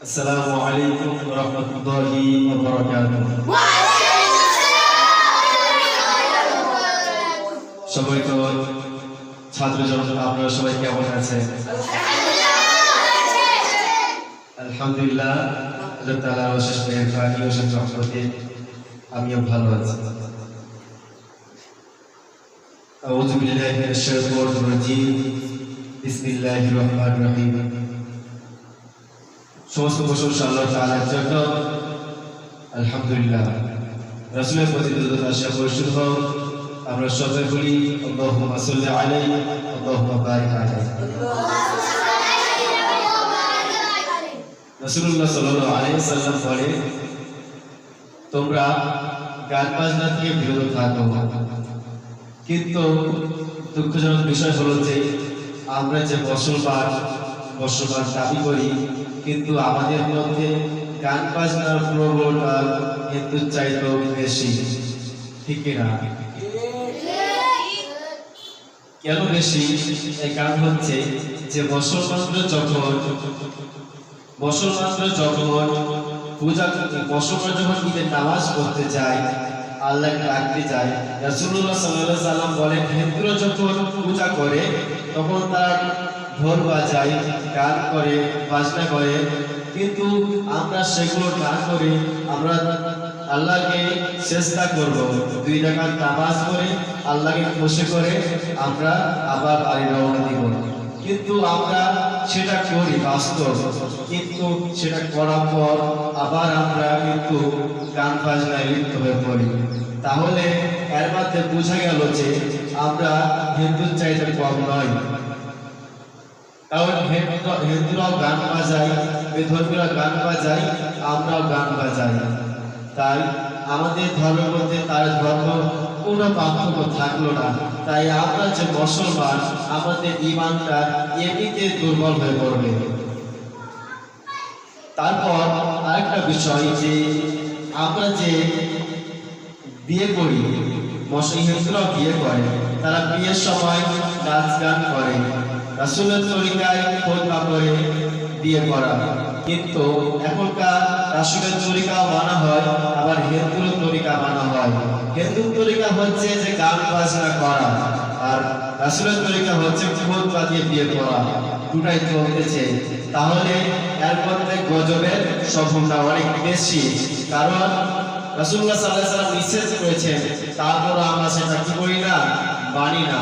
আসসালামু আলাইকুম রহমতুল্লাহি বারাকাতুহু সবাই তো ছাত্র জনতা আপনারা সবাই কেমন আছেন আলহামদুলিল্লাহ আল্লাহ তাআলা অশেষ মেহেরবানি অশেষ রহমতে আমিও ভালো আছি أعوذ بالله من الشيطان الرجيم بسم الله الرحمن الرحيم সমস্ত প্রশংসা আল্লাহ তাআলার জন্য। আলহামদুলিল্লাহ। রাসূলের প্রতি আশা পরিশুদ্ধ। আমরা সবাই বলি, আল্লাহুম্মা সাল্লি আলাইহি, আল্লাহুম্মা বারিক আলাইহি। রাসূলুল্লাহ সাল্লাল্লাহু আলাইহি সাল্লাম বলে, তোমরা গান বাজনা থেকে বিরত থাকো। কিন্তু দুঃখজনক বিষয় হলো যে, আমরা যে বসবাস দাবি করি, কিন্তু আমাদের মধ্যে গান বাজনার প্রবণতা হিন্দুর চাইতেও বেশি। ঠিক কিনা? কেন বেশি? এই কারণ হচ্ছে যে মুসলমানরা যখন মুসলমানরা যখন পূজা মুসলমান যখন ঈদের নামাজ পড়তে যায় আল্লাহকে ডাকতে যায়। রাসূলুল্লাহ সাল্লাল্লাহু আলাইহি সাল্লাম বলেন, হিন্দুরা যখন পূজা করে, তখন তারা ঢোল বাজায় গান করে, বাজনা করে, কিন্তু আমরা সেগুলো না করে আমরা আল্লাহকে চেষ্টা করব। দুই রাকাত নামাজ করে আল্লাহকে খুশি করে আমরা আবার বাড়ি রওনা দিব। কিন্তু আমরা সেটা করি বাস্তব, কিন্তু সেটা করার পর আবার আমরা কিন্তু গান বাজনায় লিপ্ত হয়ে পড়ি। তাহলে এর মধ্যে বোঝা গেল যে আমরা হিন্দুর চাইতে কম নয়। কারণ হিন্দু- হিন্দুরাও গান বাজায়, বেধর্মীরা গান বাজায়, আমরাও গান বাজাই। তাই আমাদের ধর্মের মধ্যে তার ধর্ম কোনো পার্থক্য থাকল না। তাই আমরা যে মুসলমান, আমাদের ইমানটা এমনিতে দুর্বল হয়ে পড়বে। তারপর আরেকটা বিষয় যে আমরা যে বিয়ে করি হিন্দুরাও বিয়ে করে, তারা বিয়ের সময় নাচ গান করে। রাসুলের তরিকায় খোদবা করে বিয়ে করা। কিন্তু এখনকার রাসুলের তরিকা মানা হয়, আবার হিন্দুর তরিকা মানা হয়। হিন্দুর তরিকা হচ্ছে যে গান বাজনা করা, আর রাসুলের তরিকা হচ্ছে খোদবা দিয়ে বিয়ে করা। দুটাই চলতেছে। তাহলে এর মধ্যে গজবের সম্ভাবনা অনেক বেশি। কারণ রাসূলুল্লাহ সাল্লাল্লাহু আলাইহি সাল্লাম নিষেধ করেছেন তারপর আমরা সেটা কি করি না, মানি না।